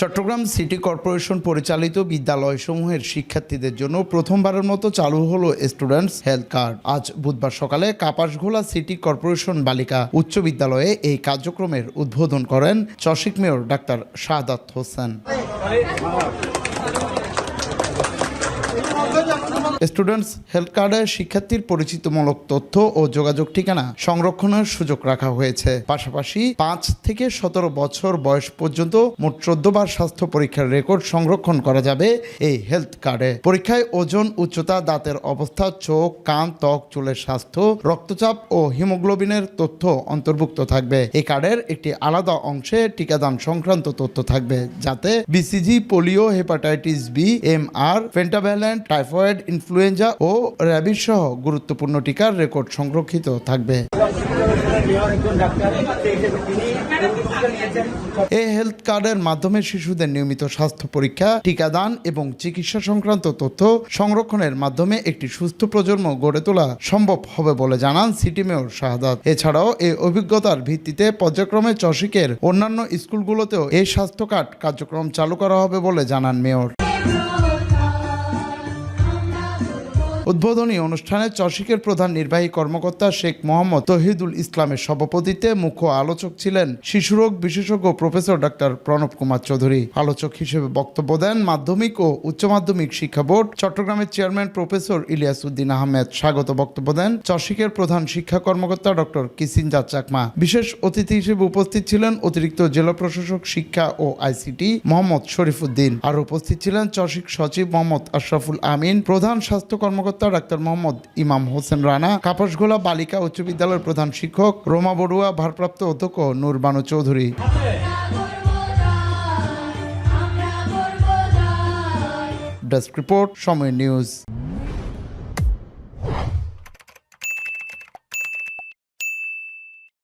Chittagong city corporation পরিচালিত বিদ্যালয়সমূহের শিক্ষার্থীদের জন্য প্রথমবারের মতো চালু হলো স্টুডেন্টস হেলথ কার্ড। আজ বুধবার সকালে কাপাসঘোলা সিটি কর্পোরেশন বালিকা উচ্চ বিদ্যালয়ে এই কার্যক্রমের উদ্বোধন করেন চশিক mayor doctor Shahadat Hossain. Students health কার্ডে শিক্ষার্থীর পরিচিতমূলক তথ্য ও যোগাযোগ ঠিকানা সংরক্ষণের সুযোগ রাখা হয়েছে। পাশাপাশি পাঁচ থেকে সতেরো বছর বয়স পর্যন্ত মোট চোদ্দ বার স্বাস্থ্য পরীক্ষার রেকর্ড সংরক্ষণ করা যাবে এই হেলথ কার্ডে পরীক্ষায় ওজন, উচ্চতা, দাঁতের অবস্থা, চোখ, কান, ত্বক, চুলের স্বাস্থ্য, রক্তচাপ ও হিমোগ্লোবিনের তথ্য অন্তর্ভুক্ত থাকবে। এই কার্ডের একটি আলাদা অংশে টিকাদান সংক্রান্ত তথ্য থাকবে, যাতে BCG polio hepatitis B M R pentavalent typhoid influenza ও র্যাবিস সহ গুরুত্বপূর্ণ টিকার রেকর্ড সংরক্ষিত থাকবে এই হেলথ কার্ডের মাধ্যমে শিশুদের নিয়মিত স্বাস্থ্য পরীক্ষা টিকাদান এবং চিকিৎসা সংক্রান্ত তথ্য সংরক্ষণের মাধ্যমে একটি সুস্থ প্রজন্ম গড়ে তোলা সম্ভব হবে বলে জানান সিটি মেয়র শাহাদাত এছাড়াও এই অভিজ্ঞতার ভিত্তিতে পর্যায়ক্রমে চসিকের অন্যান্য স্কুলগুলোতেও এই স্বাস্থ্য কার্ড কার্যক্রম চালু করা হবে বলে জানান মেয়র উদ্বোধনী অনুষ্ঠানে চসিকের প্রধান নির্বাহী কর্মকর্তা শেখ মোহাম্মদ তহিদুল ইসলামের সভাপতিত্বে মুখ্য আলোচক ছিলেন শিশুরোগ বিশেষজ্ঞ প্রফেসর ডাক্তার প্রণব কুমার চৌধুরী। আলোচক হিসেবে বক্তব্য দেন মাধ্যমিক ও উচ্চ মাধ্যমিক শিক্ষা বোর্ড চট্টগ্রামের চেয়ারম্যান প্রফেসর ইলিয়াস উদ্দিন আহমেদ। স্বাগত বক্তব্য দেন চসিকের প্রধান শিক্ষা কর্মকর্তা ডক্টর কিসিনজা চাকমা। বিশেষ অতিথি হিসেবে উপস্থিত ছিলেন অতিরিক্ত জেলা প্রশাসক শিক্ষা ও আইসিটি মোহাম্মদ শরীফুদ্দিন আর উপস্থিত ছিলেন চসিক সচিব মোহাম্মদ আশরাফুল আমিন, প্রধান স্বাস্থ্য কর্মকর্তা ডাক্তার মোহাম্মদ ইমাম হোসেন রানা, কাপাসগোলা বালিকা উচ্চ বিদ্যালয়ের প্রধান শিক্ষক রোমা বড়ুয়া, ভারপ্রাপ্ত অধ্যক্ষ Nur Banu Chowdhury. Desk report Somoy news.